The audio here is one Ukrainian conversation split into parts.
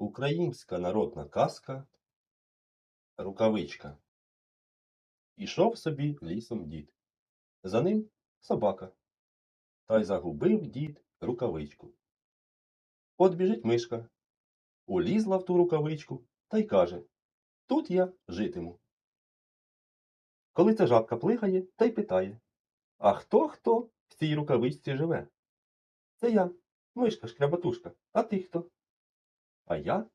Українська народна казка Рукавичка. Ішов собі лісом дід. За ним собака. Та й загубив дід рукавичку. От біжить мишка. Улізла в ту рукавичку та й каже Тут я житиму. Коли ця жабка плихає та й питає А хто хто в цій рукавичці живе? Це я, мишка шкрябатушка. А ти хто? А я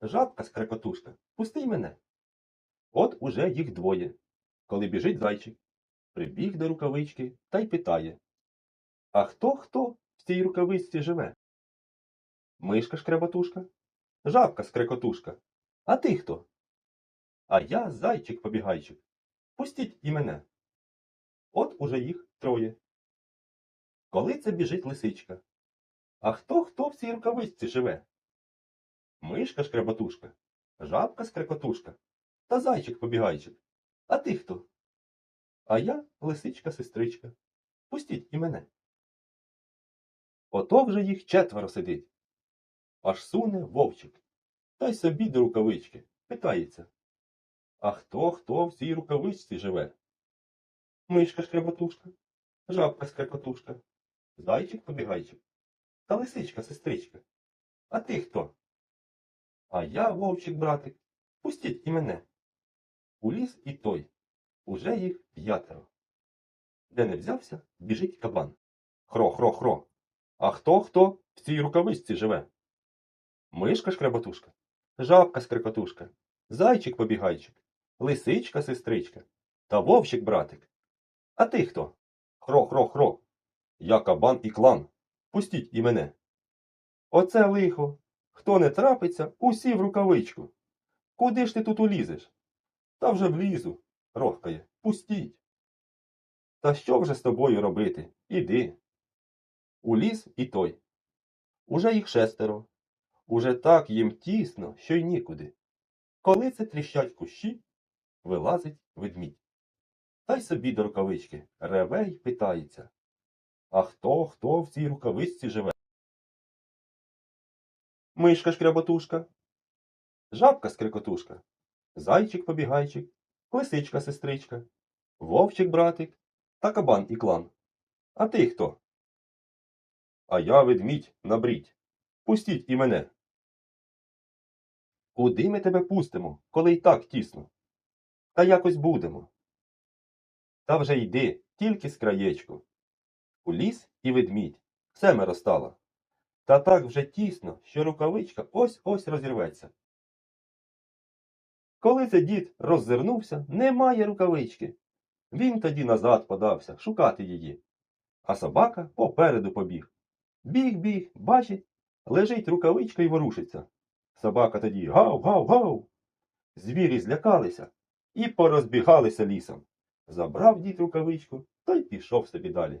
жабка скрекотушка. Пусти мене. От уже їх двоє. Коли біжить зайчик, прибіг до рукавички та й питає А хто хто в цій рукавичці живе? Мишка шкрябатушка, жабка скрекотушка. А ти хто? А я зайчик побігайчик. Пустіть і мене. От уже їх троє. Коли це біжить лисичка? А хто хто в цій рукавичці живе? Мишка шкрябатушка, жабка скрекотушка та зайчик побігайчик. А ти хто? А я лисичка сестричка. Пустіть і мене. Ото вже їх четверо сидить. Аж суне вовчик. Та й собі до рукавички. Питається. А хто хто в цій рукавичці живе? Мишка шкрябатушка, жабка скрекотушка, зайчик побігайчик та лисичка сестричка. А ти хто? А я вовчик братик. Пустіть і мене. Уліз і той. Уже їх п'ятеро. Де не взявся, біжить кабан. Хро, хро, хро. А хто хто в цій рукавичці живе? Мишка шкребатушка, жабка скрикотушка, зайчик побігайчик, лисичка сестричка та вовчик братик. А ти хто? Хро, хро, хро. Я кабан і клан. Пустіть і мене. Оце лихо. Хто не трапиться, усі в рукавичку. Куди ж ти тут улізеш? Та вже влізу, рохкає. Пустіть. Та що вже з тобою робити? Іди. Уліз і той. Уже їх шестеро. Уже так їм тісно, що й нікуди. Коли це тріщать кущі, вилазить ведмідь. Та й собі до рукавички реве й питається. А хто, хто в цій рукавичці живе? Мишка шкряботушка, жабка скрикотушка, зайчик побігайчик, лисичка сестричка, вовчик братик та кабан і клан. А ти хто? А я ведмідь набрідь. Пустіть і мене. Куди ми тебе пустимо, коли й так тісно? Та якось будемо. Та вже йди, тільки з краєчку. У ліс і ведмідь, семеро стало. Та так вже тісно, що рукавичка ось-ось розірветься. Коли це дід роззирнувся, немає рукавички. Він тоді назад подався шукати її. А собака попереду побіг. Біг, біг, бачить, лежить рукавичка і ворушиться. Собака тоді гав, гав, гав. Звірі злякалися і порозбігалися лісом. Забрав дід рукавичку та й пішов собі далі.